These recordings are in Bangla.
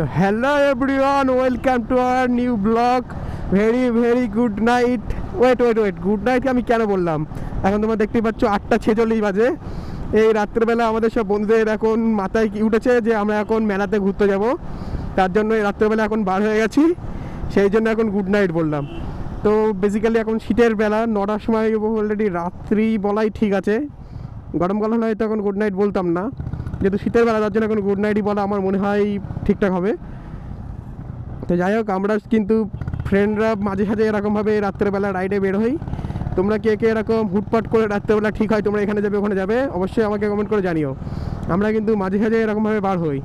তো hello everyone welcome to our new vlog very very good night wait wait wait good night আমি কেন বললাম? এখন তোমরা দেখতেই পাচ্ছ আটটা ছেচল্লিশ বাজে। এই রাত্রেবেলা আমাদের সব বন্ধুদের এখন মাথায় কি উঠেছে যে আমরা এখন মেলাতে ঘুরতে যাব। তার জন্য এই রাত্রেবেলা এখন বার হয়ে গেছি। সেই জন্য এখন গুড নাইট বললাম। তো বেসিক্যালি এখন শীতের বেলা, নটার সময় অলরেডি রাত্রি বলাই ঠিক আছে। গরমকাল হলে হয়তো এখন গুড নাইট বলতাম না। যেহেতু শীতের বেলা, তার জন্য এখন গুড নাইটই বলা আমার মনে হয় ঠিকঠাক হবে। তো যাই হোক, আমরা কিন্তু ফ্রেন্ডরা মাঝে সাঝে এরকমভাবে রাত্রেবেলা রাইডে বের হই। তোমরা কে কে এরকম হুটপাট করে রাত্রেবেলা ঠিক হয়, তোমরা এখানে যাবে, ওখানে যাবে, অবশ্যই আমাকে কমেন্ট করে জানিও। আমরা কিন্তু মাঝে সাঝে এরকমভাবে বার হই।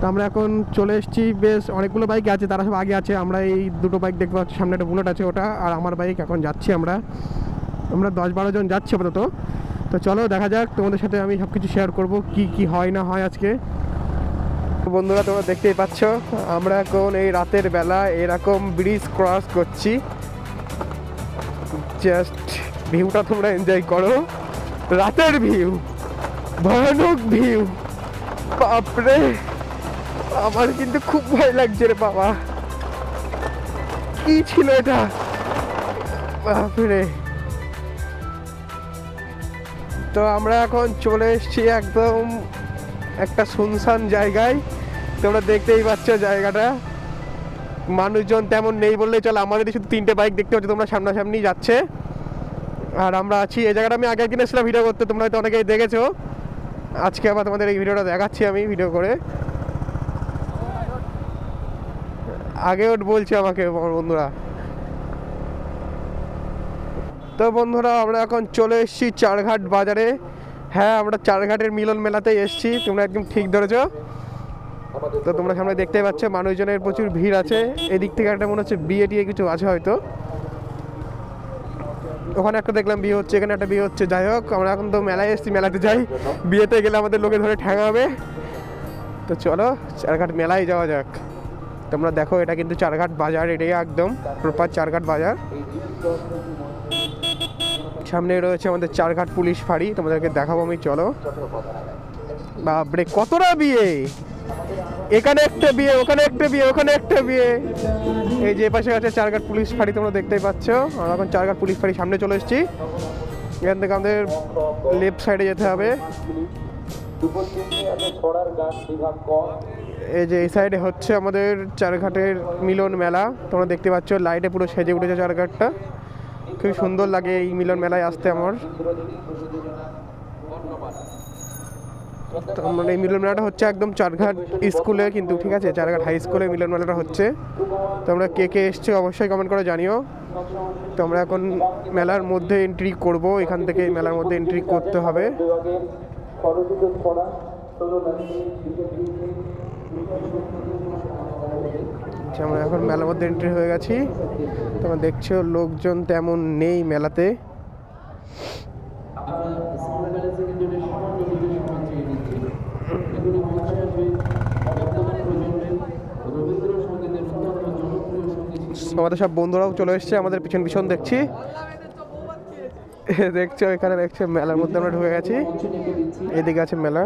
তো আমরা এখন চলে এসেছি, বেশ অনেকগুলো বাইক আছে, তারা সব আগে আছে। আমরা এই দুটো বাইক দেখতে পাচ্ছি, সামনে একটা বুলেট আছে ওটা, আর আমার বাইক এখন যাচ্ছি আমরা। আমরা দশ বারো জন যাচ্ছি আপাতত। তো চলো, দেখা যাক, তোমাদের সাথে আমি সব কিছু শেয়ার করব, কি কি হয় না হয় আজকে। বন্ধুরা, তোমরা দেখতেই পাচ্ছ, আমরা এখন এই রাতের বেলা এরকম ব্রিজ ক্রস করছি। জাস্ট ভিউটা তোমরা এনজয় করো। রাতের ভিউ ভয়ানক ভিউ বাপরে, আমার কিন্তু খুব ভয় লাগছে রে বাবা। কি ছিল এটা? বাপরে। তো আমরা এখন চলে এসেছি একদম একটা শুনশান জায়গায়। তোমরা দেখতেই পাচ্ছ জায়গাটা। মানুষজন তেমন নেই বললেই চলো। আমাদেরই শুধু তিনটে বাইক দেখতে পাচ্ছ তোমরা সামনাসামনি যাচ্ছে। আর আমরা আছি, এই জায়গাটা আমি আগে একদিন এসেছিলাম ভিডিও করতে, তোমরা হয়তো অনেকেই দেখেছ। আজকে আবার তোমাদের এই ভিডিওটা দেখাচ্ছি আমি ভিডিও করে। আগে ওট বলছে আমাকে আমার বন্ধুরা। তো বন্ধুরা, আমরা এখন চলে এসেছি চারঘাট বাজারে। হ্যাঁ আমরা চারঘাটের মিলন মেলাতে এসেছি, তোমরা একদম ঠিক ধরেছো। তো তোমরা সামনে দেখতে পাচ্ছ, মানুষজনের প্রচুর ভিড় আছে। এদিক থেকে একটা মনে হচ্ছে বিয়ে টিয়ে কিছু আছে হয়তো। ওখানে একটা দেখলাম বিয়ে হচ্ছে, এখানে একটা বিয়ে হচ্ছে। যাই হোক, আমরা এখন তো মেলায় এসেছি, মেলাতে যাই। বিয়েতে গেলে আমাদের লোকে ধরে ঠ্যাঙাবে তো চলো, চারঘাট মেলায় যাওয়া যাক। তোমরা দেখো, এটা কিন্তু চারঘাট বাজার, এটাই একদম প্রপার চারঘাট বাজার। সামনে রয়েছে আমাদের চারঘাট পুলিশ ফাঁড়ি। তোমাদেরকে দেখাবো আমি, চলো। বাপরে, কতটা বিয়ে? এখানে একটা বিয়ে, ওখানে একটা বিয়ে, ওখানে একটা বিয়ে। এই যে পাশে আছে চারঘাট পুলিশ ফাঁড়ি, তোমরা দেখতেই পাচ্ছ। আমরা এখন চারঘাট পুলিশ ফাঁড়ি সামনে চলে এসেছি। এখান থেকে আমাদের লেফট সাইডে যেতে হবে। এই যে এই সাইডে হচ্ছে আমাদের চারঘাটের মিলন মেলা। তোমরা দেখতে পাচ্ছ, লাইটে পুরো সেজে উঠেছে চারঘাটটা। খুব সুন্দর লাগে এই মিলন মেলায় আসতে আমার। মানে এই মিলন মেলাটা হচ্ছে একদম চারঘাট স্কুলে কিন্তু, ঠিক আছে? চারঘাট হাই স্কুলে মিলন মেলাটা হচ্ছে। তো আমরা কে কে এসছে অবশ্যই কমেন্ট করে জানিও। তো আমরা এখন মেলার মধ্যে এন্ট্রি করব, এখান থেকে মেলার মধ্যে এন্ট্রি করতে হবে। আচ্ছা, আমরা এখন মেলার মধ্যে এন্ট্রি হয়ে গেছি। তোমরা দেখছ লোকজন তেমন নেই মেলাতে। আমাদের সব বন্ধুরাও চলে এসছে আমাদের পিছন পিছন দেখছি। দেখছ এখানে দেখছ মেলার মধ্যে আমরা ঢুকে গেছি। এদিকে আছে মেলা।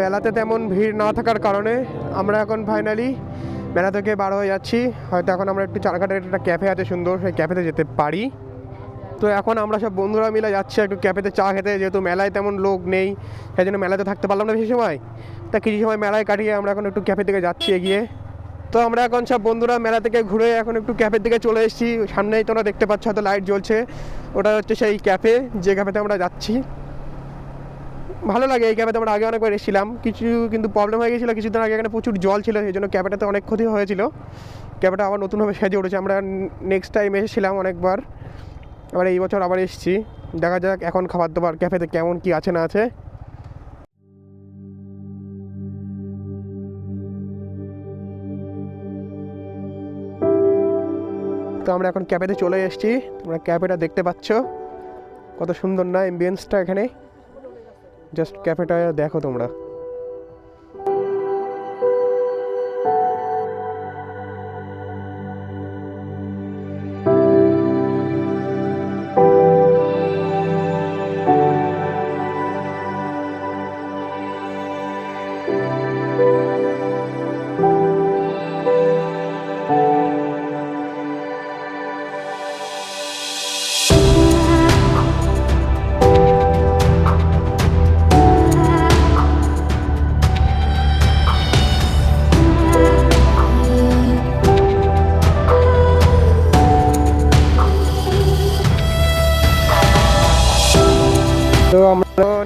মেলাতে তেমন ভিড় না থাকার কারণে আমরা এখন ফাইনালি মেলা থেকে বার হয়ে যাচ্ছি। হয়তো এখন আমরা একটু চারঘাটের একটা ক্যাফে আছে সুন্দর, সেই ক্যাফেতে যেতে পারি। তো এখন আমরা সব বন্ধুরা মিলে যাচ্ছি একটু ক্যাফেতে চা খেতে, যেহেতু মেলায় তেমন লোক নেই, সেই জন্য মেলাতে থাকতে পারলাম না বেশি সময়। তা কিছু সময় মেলায় কাটিয়ে আমরা এখন একটু ক্যাফে থেকে যাচ্ছি এগিয়ে। তো আমরা এখন সব বন্ধুরা মেলা থেকে ঘুরে এখন একটু ক্যাফের দিকে চলে এসেছি। সামনেই তোমরা দেখতে পাচ্ছ হয়তো লাইট জ্বলছে। ওটা হচ্ছে সেই ক্যাফে যে ক্যাফেতে আমরা যাচ্ছি। ভালো লাগে, এই ক্যাবেতে আমরা আগে অনেকবার এসেছিলাম। কিছু কিন্তু প্রবলেম হয়ে গেছিল, কিছুদিন আগে এখানে প্রচুর জল ছিল, সেই জন্য ক্যাবেটাতে অনেক ক্ষতি হয়েছিল। ক্যাফেটা আবার নতুনভাবে সেজে উঠেছে, আমরা নেক্সট টাইম এসেছিলাম অনেকবার। আবার এই বছর আবার এসেছি। দেখা যাক এখন খাবার দাবার, ক্যাফেতে কেমন কি আছে না আছে। তো আমরা এখন ক্যাফেতে চলে এসেছি। তোমরা ক্যাফেটা দেখতে পাচ্ছ। কত সুন্দর না এমবিয়েন্সটা এখানে। জাস্ট ক্যাফেটা দেখো তোমরা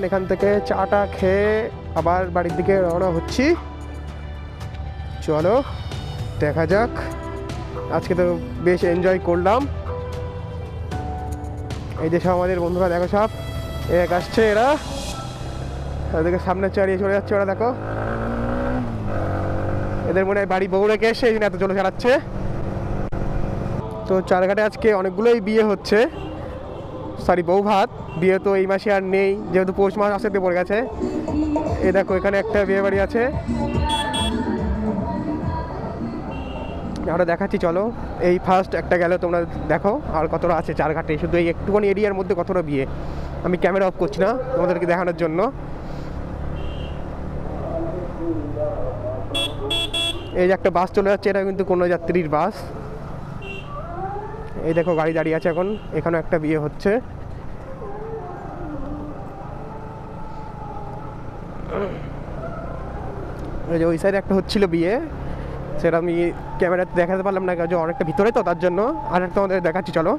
এখন থেকে চাটা খেয়ে আবার বাড়ির দিকে রওনা হচ্ছি। চলো, দেখা যাক। আজকে তো বেশ এনজয় করলাম। এই যে সব আমাদের বন্ধুরা, দেখো সব। এক আসছে এরা। তাদেরকে সামনে চালিয়ে চলে যাচ্ছে ওরা, দেখো। এদের মনে হয় বাড়ি বউ রেখে এসে এই এত চলে চালাচ্ছে। তো চারঘাটে আজকে অনেকগুলোই বিয়ে হচ্ছে। সরি, বউ ভাত। বিয়ে তো এই মাসে আর নেই, যেহেতু পৌষ মাস আসতে পড়ে গেছে। এ দেখো, এখানে একটা বিয়ে বাড়ি আছে। আমরা দেখাচ্ছি, চলো। এই ফার্স্ট একটা গেলে, তোমরা দেখো আর কতটা আছে চারঘাটে। শুধু এই একটুখানি এরিয়ার মধ্যে কতটা বিয়ে। আমি ক্যামেরা অফ করছি না তোমাদেরকে দেখানোর জন্য। এই যে একটা বাস চলে যাচ্ছে, এটা কিন্তু কোনো যাত্রীর বাস। এই দেখো গাড়ি দাঁড়িয়ে আছে এখন। এখানে একটা বিয়ে হচ্ছে। ওই যে ওই সাইডে একটা হচ্ছিল বিয়ে। সেটা আমি ক্যামেরাতে দেখাতে পারলাম না যে অনেকটা ভিতরে তো, তার জন্য। আর একটা আমাদের দেখাচ্ছি, চলো।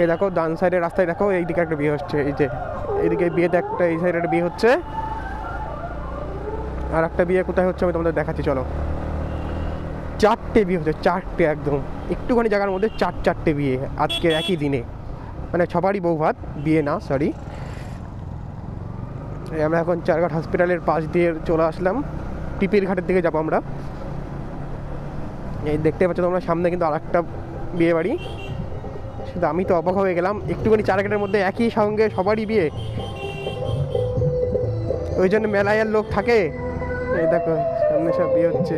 এই দেখো, ডান সাইডের রাস্তায় দেখো, এইদিকে একটা বিয়ে হচ্ছে, এই যে। এইদিকে বিয়েতে একটা, এই সাইডে একটা বিয়ে হচ্ছে। আর একটা বিয়ে কোথায় হচ্ছে আমি তোমাদের দেখাচ্ছি, চলো। চারটে বিয়ে হচ্ছে চারটে একদম। একটুখানি জায়গার মধ্যে চার, চারটে বিয়ে আজকে একই দিনে। মানে সবারই বউ ভাত, বিয়ে না সরি আমরা এখন চারঘাট হসপিটালের পাশ দিয়ে চলে আসলাম। টিপির ঘাটের দিকে যাব আমরা। এই দেখতে পাচ্ছ তোমরা, সামনে কিন্তু আর একটা বিয়ে বাড়ি। শুধু আমি তো অবাক হয়ে গেলাম। একটুখানি চারঘাটের মধ্যে একই সঙ্গে সবারই বিয়ে। ওই জন্য মেলায় আর লোক থাকে। এই দেখো সামনে সব বিয়ে হচ্ছে।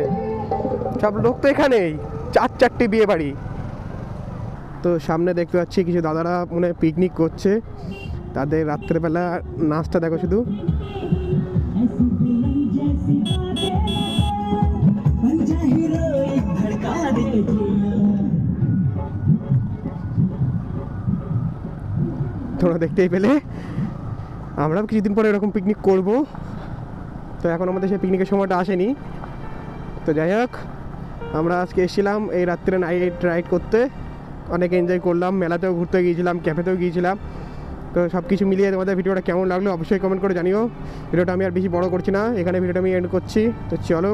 সব লোক তো এখানেই, চার চারটে বিয়ে বাড়ি। তো সামনে দেখতে পাচ্ছি কিছু দাদারা মনে পিকনিক করছে। তাদের রাত্রেবেলা নাচটা দেখো শুধু। তোমরা দেখতেই পেলে। আমরাও কিছুদিন পরে এরকম পিকনিক করব। তো এখন আমাদের সেই পিকনিকের সময়টা আসেনি। তো যাই হোক, আমরা আজকে এসেছিলাম এই রাত্রে নাইট রাইড করতে। অনেক এনজয় করলাম, মেলাতেও ঘুরতে গিয়েছিলাম ক্যাফেতেও গিয়েছিলাম। তো সব কিছু মিলিয়ে তোমাদের ভিডিওটা কেমন লাগল অবশ্যই কমেন্ট করে জানিও। ভিডিওটা আমি আর বেশি বড় করছি না, এখানে ভিডিওটা আমি এন্ড করছি। তো চলো.